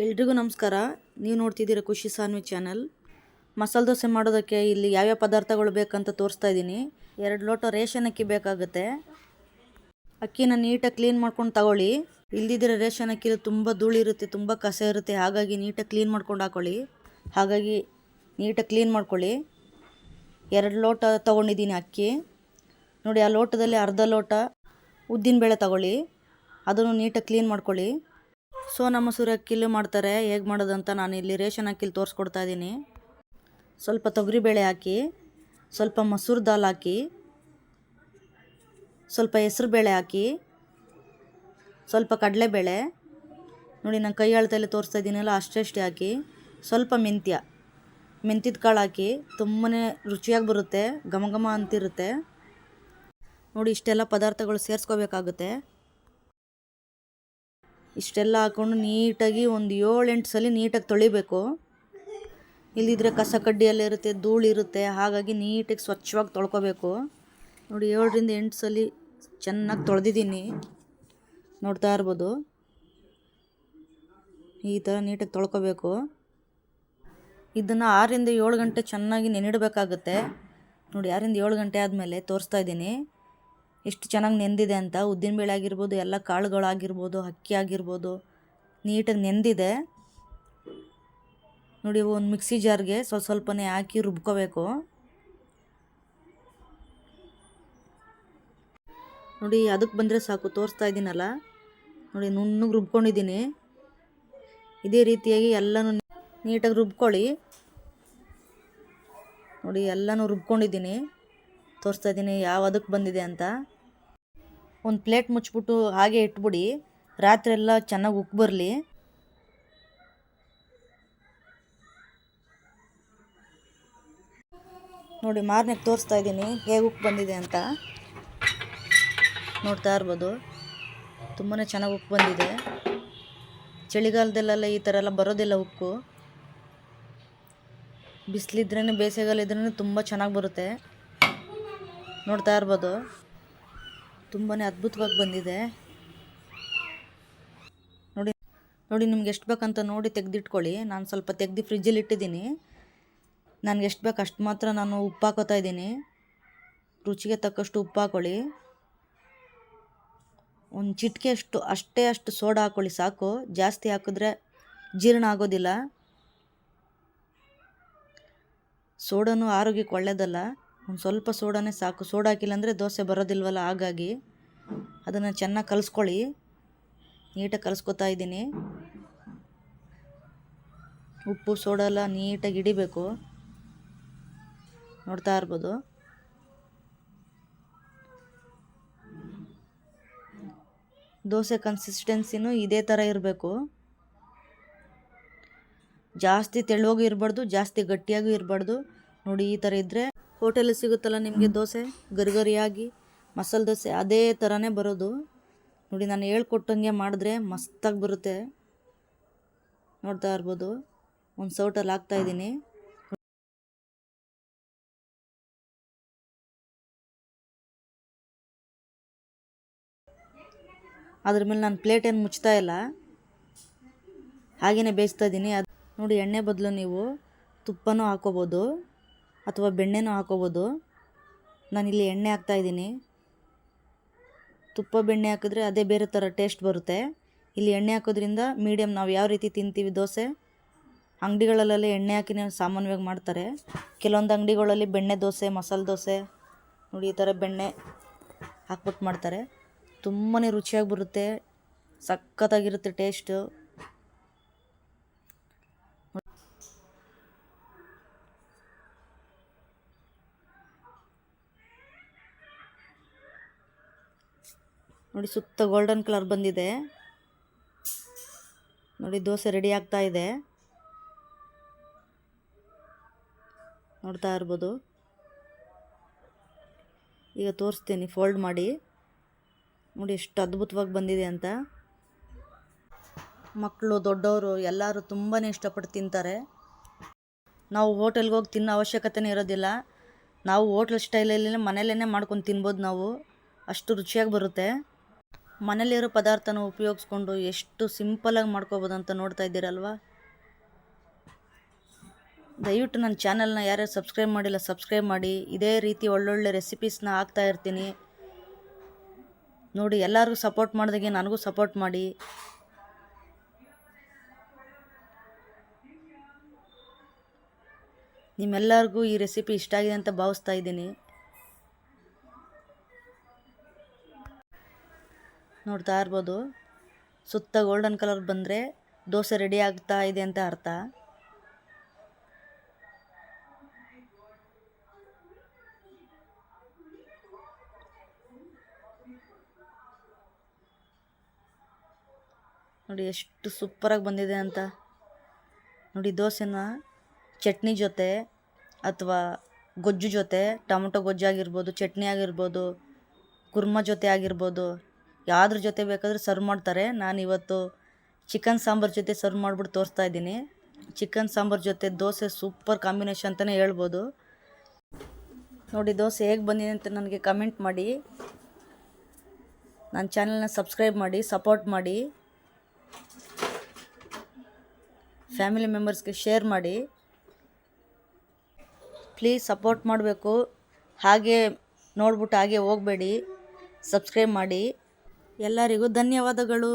ಎಲ್ರಿಗೂ ನಮಸ್ಕಾರ. ನೀವು ನೋಡ್ತಿದ್ದೀರ ಖುಷಿ ಸಾನ್ವಿ ಚಾನಲ್. ಮಸಾಲೆ ದೋಸೆ ಮಾಡೋದಕ್ಕೆ ಇಲ್ಲಿ ಯಾವ್ಯಾವ ಪದಾರ್ಥಗಳು ಬೇಕಂತ ತೋರಿಸ್ತಾ ಇದ್ದೀನಿ. ಎರಡು ಲೋಟ ರೇಷನ್ ಅಕ್ಕಿ ಬೇಕಾಗುತ್ತೆ. ಅಕ್ಕಿನ ನೀಟಾಗಿ ಕ್ಲೀನ್ ಮಾಡ್ಕೊಂಡು ತಗೊಳ್ಳಿ. ಇಲ್ದಿದ್ರೆ ರೇಷನ್ ಅಕ್ಕಿಲಿ ತುಂಬ ಧೂಳಿರುತ್ತೆ ತುಂಬ ಕಸ ಇರುತ್ತೆ. ಹಾಗಾಗಿ ನೀಟಾಗಿ ಕ್ಲೀನ್ ಮಾಡ್ಕೊಂಡು ಹಾಕೊಳ್ಳಿ. ಹಾಗಾಗಿ ನೀಟಾಗಿ ಕ್ಲೀನ್ ಮಾಡ್ಕೊಳ್ಳಿ. ಎರಡು ಲೋಟ ತೊಗೊಂಡಿದ್ದೀನಿ ಅಕ್ಕಿ. ನೋಡಿ, ಆ ಲೋಟದಲ್ಲಿ ಅರ್ಧ ಲೋಟ ಉದ್ದಿನಬೇಳೆ ತಗೊಳ್ಳಿ. ಅದನ್ನು ನೀಟಾಗಿ ಕ್ಲೀನ್ ಮಾಡ್ಕೊಳ್ಳಿ. ಸೋನಾ ಸೂರ್ಯ ಕಿಲ್ಲು ಮಾಡ್ತಾರೆ, ಹೇಗೆ ಮಾಡೋದಂತ ನಾನು ಇಲ್ಲಿ ರೇಷನ್ ಅಕ್ಕಿಲಿ ತೋರಿಸ್ಕೊಡ್ತಾ ಇದ್ದೀನಿ ಸ್ವಲ್ಪ ತೊಗರಿಬೇಳೆ ಹಾಕಿ, ಸ್ವಲ್ಪ ಮಸೂರ್ ದಾಲ್ ಹಾಕಿ, ಸ್ವಲ್ಪ ಹೆಸ್ರುಬೇಳೆ ಹಾಕಿ, ಸ್ವಲ್ಪ ಕಡಲೆಬೇಳೆ ನೋಡಿ ನಾನು ಕೈ ಅಳತೆಯಲ್ಲಿ ತೋರಿಸ್ತಾ ಇದ್ದೀನಲ್ಲ ಅಷ್ಟೇ ಹಾಕಿ, ಸ್ವಲ್ಪ ಮೆಂತ್ಯ. ಮೆಂತ್ಯದ ಕಾಳು ಹಾಕಿ ತುಂಬಾ ರುಚಿಯಾಗಿ ಬರುತ್ತೆ, ಘಮ ಘಮ ಅಂತಿರುತ್ತೆ. ನೋಡಿ ಇಷ್ಟೆಲ್ಲ ಪದಾರ್ಥಗಳು ಸೇರಿಸ್ಕೋಬೇಕಾಗುತ್ತೆ. ಇಷ್ಟೆಲ್ಲ ಹಾಕ್ಕೊಂಡು ನೀಟಾಗಿ ಒಂದು ಏಳೆಂಟು ಸಲ ನೀಟಾಗಿ ತೊಳಿಬೇಕು. ಇಲ್ಲಿದ್ರೆ ಕಸ ಧೂಳು ಇರುತ್ತೆ. ಹಾಗಾಗಿ ನೀಟಾಗಿ ಸ್ವಚ್ಛವಾಗಿ ತೊಳ್ಕೊಬೇಕು. ನೋಡಿ, ಏಳರಿಂದ ಎಂಟು ಸಲ ಚೆನ್ನಾಗಿ ತೊಳೆದಿದ್ದೀನಿ. ನೋಡ್ತಾ ಇರ್ಬೋದು. ಈ ಥರ ನೀಟಾಗಿ ತೊಳ್ಕೊಬೇಕು. ಇದನ್ನು ಆರಿಂದ ಏಳು ಗಂಟೆ ಚೆನ್ನಾಗಿ ನೆನೆಡಬೇಕಾಗುತ್ತೆ. ನೋಡಿ, ಆರರಿಂದ ಏಳು ಗಂಟೆ ಆದಮೇಲೆ ತೋರಿಸ್ತಾ ಇದ್ದೀನಿ. ಎಷ್ಟು ಚೆನ್ನಾಗಿ ನೆಂದಿದೆ ಅಂತ. ಉದ್ದಿನಬೇಳೆ ಆಗಿರ್ಬೋದು, ಎಲ್ಲ ಕಾಳುಗಳಾಗಿರ್ಬೋದು ಅಕ್ಕಿ ಆಗಿರ್ಬೋದು, ನೀಟಾಗಿ ನೆಂದಿದೆ. ನೋಡಿ, ಒಂದು ಮಿಕ್ಸಿ ಜಾರ್ಗೆ ಸ್ವಲ್ಪ ಸ್ವಲ್ಪನೇ ಹಾಕಿ ರುಬ್ಕೋಬೇಕು. ನೋಡಿ ಅದಕ್ಕೆ ಬಂದರೆ ಸಾಕು, ತೋರಿಸ್ತಾ ಇದ್ದೀನಲ್ಲ ನೋಡಿ, ನುಣ್ಣಗೆ ರುಬ್ಕೊಂಡಿದ್ದೀನಿ ಇದೇ ರೀತಿಯಾಗಿ ಎಲ್ಲನೂ ನೀಟಾಗಿ ರುಬ್ಕೊಳ್ಳಿ. ನೋಡಿ, ಎಲ್ಲನೂ ರುಬ್ಕೊಂಡಿದ್ದೀನಿ ತೋರಿಸ್ತಾ ಇದ್ದೀನಿ ಯಾವ ಅದಕ್ಕೆ ಬಂದಿದೆ ಅಂತ. ಒಂದು ಪ್ಲೇಟ್ ಮುಚ್ಚಿಬಿಟ್ಟು ಹಾಗೆ ಇಟ್ಬಿಡಿ. ರಾತ್ರಿ ಎಲ್ಲ ಚೆನ್ನಾಗಿ ಉಕ್ಕಿ ಬರಲಿ. ನೋಡಿ ಮಾರನೆಗೆ ತೋರಿಸ್ತಾ ಇದ್ದೀನಿ. ಹೇಗೆ ಉಪ್ಪು ಬಂದಿದೆ ಅಂತ. ನೋಡ್ತಾ ಇರ್ಬೋದು. ತುಂಬಾ ಚೆನ್ನಾಗಿ ಉಪ್ಪು ಬಂದಿದೆ. ಚಳಿಗಾಲದಲ್ಲೆಲ್ಲ ಈ ಥರ ಎಲ್ಲ ಬರೋದಿಲ್ಲ ಉಕ್ಕು. ಬಿಸಿಲಿದ್ರೇ ಬೇಸಿಗೆಗಾಲ ಇದ್ರೇ ತುಂಬ ಚೆನ್ನಾಗಿ ಬರುತ್ತೆ. ನೋಡ್ತಾ ಇರ್ಬೋದು. ತುಂಬಾ ಅದ್ಭುತವಾಗಿ ಬಂದಿದೆ. ನೋಡಿ ನೋಡಿ ನಿಮ್ಗೆ ಎಷ್ಟು ಬೇಕಂತ ನೋಡಿ ತೆಗೆದಿಟ್ಕೊಳ್ಳಿ. ನಾನು ಸ್ವಲ್ಪ ತೆಗೆದು ಫ್ರಿಜ್ಜಲ್ಲಿ ಇಟ್ಟಿದ್ದೀನಿ. ನನಗೆ ಎಷ್ಟು ಬೇಕು ಅಷ್ಟು ಮಾತ್ರ ನಾನು ಉಪ್ಪು ಹಾಕೋತಾ ಇದ್ದೀನಿ. ರುಚಿಗೆ ತಕ್ಕಷ್ಟು ಉಪ್ಪು ಹಾಕೊಳ್ಳಿ. ಒಂದು ಚಿಟಿಕೆ ಅಷ್ಟು, ಅಷ್ಟೇ ಅಷ್ಟು ಸೋಡಾ ಹಾಕ್ಕೊಳ್ಳಿ ಸಾಕು. ಜಾಸ್ತಿ ಹಾಕಿದ್ರೆ ಜೀರ್ಣ ಆಗೋದಿಲ್ಲ. ಸೋಡಾನು ಆರೋಗ್ಯಕ್ಕೆ ಒಳ್ಳೆಯದಲ್ಲ ಒಂದು ಸ್ವಲ್ಪ ಸೋಡಾನೇ ಸಾಕು. ಸೋಡಾ ಹಾಕಿಲ್ಲ ಅಂದರೆ ದೋಸೆ ಬರೋದಿಲ್ವಲ್ಲ, ಹಾಗಾಗಿ ಅದನ್ನು ಚೆನ್ನಾಗಿ ಕಲಿಸ್ಕೊಳ್ಳಿ. ನೀಟಾಗಿ ಕಲಿಸ್ಕೊತಾ ಇದ್ದೀನಿ. ಉಪ್ಪು, ಸೋಡಾ ಎಲ್ಲ ನೀಟಾಗಿ ಹಿಡಿಬೇಕು. ನೋಡ್ತಾ ಇರ್ಬೋದು. ದೋಸೆ ಕನ್ಸಿಸ್ಟೆನ್ಸಿನೂ ಇದೇ ಥರ ಇರಬೇಕು. ಜಾಸ್ತಿ ತೆಳುವಾಗೂ ಇರಬಾರ್ದು, ಜಾಸ್ತಿ ಗಟ್ಟಿಯಾಗೂ ಇರಬಾರ್ದು. ನೋಡಿ, ಈ ಥರ ಇದ್ದರೆ ಹೋಟೆಲ್ ಸಿಗುತ್ತಲ್ಲ ನಿಮಗೆ ದೋಸೆ? ಗರಿಗರಿಯಾಗಿ, ಮಸಾಲೆ ದೋಸೆ, ಅದೇ ಥರನೇ ಬರೋದು. ನೋಡಿ, ನಾನು ಹೇಳ್ಕೊಟ್ಟಂಗೆ ಮಾಡಿದ್ರೆ ಮಸ್ತಾಗಿ ಬರುತ್ತೆ. ನೋಡ್ತಾ ಇರ್ಬೋದು. ಒಂದು ಸೌಟಲ್ಲಿ ಹಾಕ್ತಾಯಿದ್ದೀನಿ ಅದ್ರ ಮೇಲೆ ನಾನು ಪ್ಲೇಟ್ ಏನು ಮುಚ್ತಾ ಇಲ್ಲ. ಹಾಗೆಯೇ ಬೇಯಿಸ್ತಾ ಇದ್ದೀನಿ. ಅದು ನೋಡಿ, ಎಣ್ಣೆ ಬದಲು ನೀವು ತುಪ್ಪನೂ ಹಾಕೋಬೋದು ಅಥವಾ ಬೆಣ್ಣೆನೂ ಹಾಕೋಬೋದು. ನಾನಿಲ್ಲಿ ಎಣ್ಣೆ ಹಾಕ್ತಾಯಿದ್ದೀನಿ ತುಪ್ಪ ಬೆಣ್ಣೆ ಹಾಕಿದ್ರೆ ಅದೇ ಬೇರೆ ಥರ ಟೇಸ್ಟ್ ಬರುತ್ತೆ. ಇಲ್ಲಿ ಎಣ್ಣೆ ಹಾಕೋದ್ರಿಂದ ಮೀಡಿಯಮ್ ನಾವು ಯಾವ ರೀತಿ ತಿಂತೀವಿ ದೋಸೆ? ಅಂಗಡಿಗಳಲ್ಲೆಲ್ಲ ಎಣ್ಣೆ ಹಾಕಿನೇ ಸಾಮಾನ್ಯವಾಗಿ ಮಾಡ್ತಾರೆ. ಕೆಲವೊಂದು ಅಂಗಡಿಗಳಲ್ಲಿ ಬೆಣ್ಣೆ ದೋಸೆ, ಮಸಾಲೆ ದೋಸೆ, ನೋಡಿ ಈ ಥರ ಬೆಣ್ಣೆ ಹಾಕ್ಬಿಟ್ಟು ಮಾಡ್ತಾರೆ. ತುಂಬಾ ರುಚಿಯಾಗಿ ಬರುತ್ತೆ. ಸಖತ್ತಾಗಿರುತ್ತೆ ಟೇಸ್ಟು. ನೋಡಿ ಸುತ್ತ ಗೋಲ್ಡನ್ ಕಲರ್ ಬಂದಿದೆ. ನೋಡಿ ದೋಸೆ ರೆಡಿ ಆಗ್ತಾ ಇದೆ. ನೋಡ್ತಾ ಇರ್ಬೋದು. ಈಗ ತೋರಿಸ್ತೀನಿ ಫೋಲ್ಡ್ ಮಾಡಿ. ನೋಡಿ ಎಷ್ಟು ಅದ್ಭುತವಾಗಿ ಬಂದಿದೆ ಅಂತ. ಮಕ್ಕಳು ದೊಡ್ಡವರು ಎಲ್ಲರೂ ತುಂಬಾ ಇಷ್ಟಪಟ್ಟು ತಿಂತಾರೆ. ನಾವು ಹೋಟೆಲ್ಗೆ ಹೋಗಿ ತಿನ್ನೋ ಅವಶ್ಯಕತೆನೇ ಇರೋದಿಲ್ಲ. ನಾವು ಹೋಟ್ಲ್ ಸ್ಟೈಲಲ್ಲಿ ಮನೆಯಲ್ಲೇ ಮಾಡ್ಕೊಂಡು ತಿನ್ಬೋದು ನಾವು. ಅಷ್ಟು ರುಚಿಯಾಗಿ ಬರುತ್ತೆ. ಮನೇಲಿರೋ ಪದಾರ್ಥನ ಉಪಯೋಗಿಸ್ಕೊಂಡು ಎಷ್ಟು ಸಿಂಪಲಾಗಿ ಮಾಡ್ಕೋಬೋದು ಅಂತ ನೋಡ್ತಾ ಇದ್ದೀರಲ್ವಾ? ದಯವಿಟ್ಟು ನನ್ನ ಚಾನಲ್ನ ಯಾರ್ಯಾರು ಸಬ್ಸ್ಕ್ರೈಬ್ ಮಾಡಿಲ್ಲ ಸಬ್ಸ್ಕ್ರೈಬ್ ಮಾಡಿ. ಇದೇ ರೀತಿ ಒಳ್ಳೊಳ್ಳೆ ರೆಸಿಪೀಸ್ನ ಹಾಕ್ತಾ ಇರ್ತೀನಿ. ನೋಡಿ, ಎಲ್ಲರಿಗೂ ಸಪೋರ್ಟ್ ಮಾಡಿದಾಗೆ ನನಗೂ ಸಪೋರ್ಟ್ ಮಾಡಿ. ನಿಮ್ಮೆಲ್ಲರಿಗೂ ಈ ರೆಸಿಪಿ ಇಷ್ಟ ಆಗಿದೆ ಅಂತ ಭಾವಿಸ್ತಾ ಇದ್ದೀನಿ. ನೋಡ್ತಾ ಇರ್ಬೋದು. ಸುತ್ತ ಗೋಲ್ಡನ್ ಕಲರ್ ಬಂದರೆ ದೋಸೆ ರೆಡಿ ಆಗ್ತಾ ಇದೆ ಅಂತ ಅರ್ಥ. ನೋಡಿ ಎಷ್ಟು ಸೂಪರಾಗಿ ಬಂದಿದೆ ಅಂತ. ನೋಡಿ ದೋಸೆನ ಚಟ್ನಿ ಜೊತೆ ಅಥವಾ ಗೊಜ್ಜು ಜೊತೆ, ಟೊಮೊಟೊ ಗೊಜ್ಜು ಆಗಿರ್ಬೋದು, ಚಟ್ನಿ ಆಗಿರ್ಬೋದು, ಕುರ್ಮ ಜೊತೆ ಆಗಿರ್ಬೋದು ಯಾವ್ದ್ರ ಜೊತೆ ಬೇಕಾದರೂ ಸರ್ವ್ ಮಾಡ್ತಾರೆ. ನಾನು ಇವತ್ತು ಚಿಕನ್ ಸಾಂಬಾರ್ ಜೊತೆ ಸರ್ವ್ ಮಾಡಿಬಿಟ್ಟು ತೋರಿಸ್ತಾ ಇದ್ದೀನಿ. ಚಿಕನ್ ಸಾಂಬಾರ್ ಜೊತೆ ದೋಸೆ ಸೂಪರ್ ಕಾಂಬಿನೇಷನ್ ಅಂತಲೇ ಹೇಳ್ಬೋದು. ನೋಡಿ ದೋಸೆ ಹೇಗೆ ಬಂದಿದೆ ಅಂತ ನನಗೆ ಕಮೆಂಟ್ ಮಾಡಿ. ನನ್ನ ಚಾನಲ್ನ ಸಬ್ಸ್ಕ್ರೈಬ್ ಮಾಡಿ ಸಪೋರ್ಟ್ ಮಾಡಿ. ಫ್ಯಾಮಿಲಿ ಮೆಂಬರ್ಸ್ಗೆ ಶೇರ್ ಮಾಡಿ. ಪ್ಲೀಸ್ ಸಪೋರ್ಟ್ ಮಾಡಬೇಕು. ಹಾಗೆ ನೋಡ್ಬಿಟ್ಟು ಹಾಗೆ ಹೋಗಬೇಡಿ. ಸಬ್ಸ್ಕ್ರೈಬ್ ಮಾಡಿ. ಎಲ್ಲರಿಗೂ ಧನ್ಯವಾದಗಳು.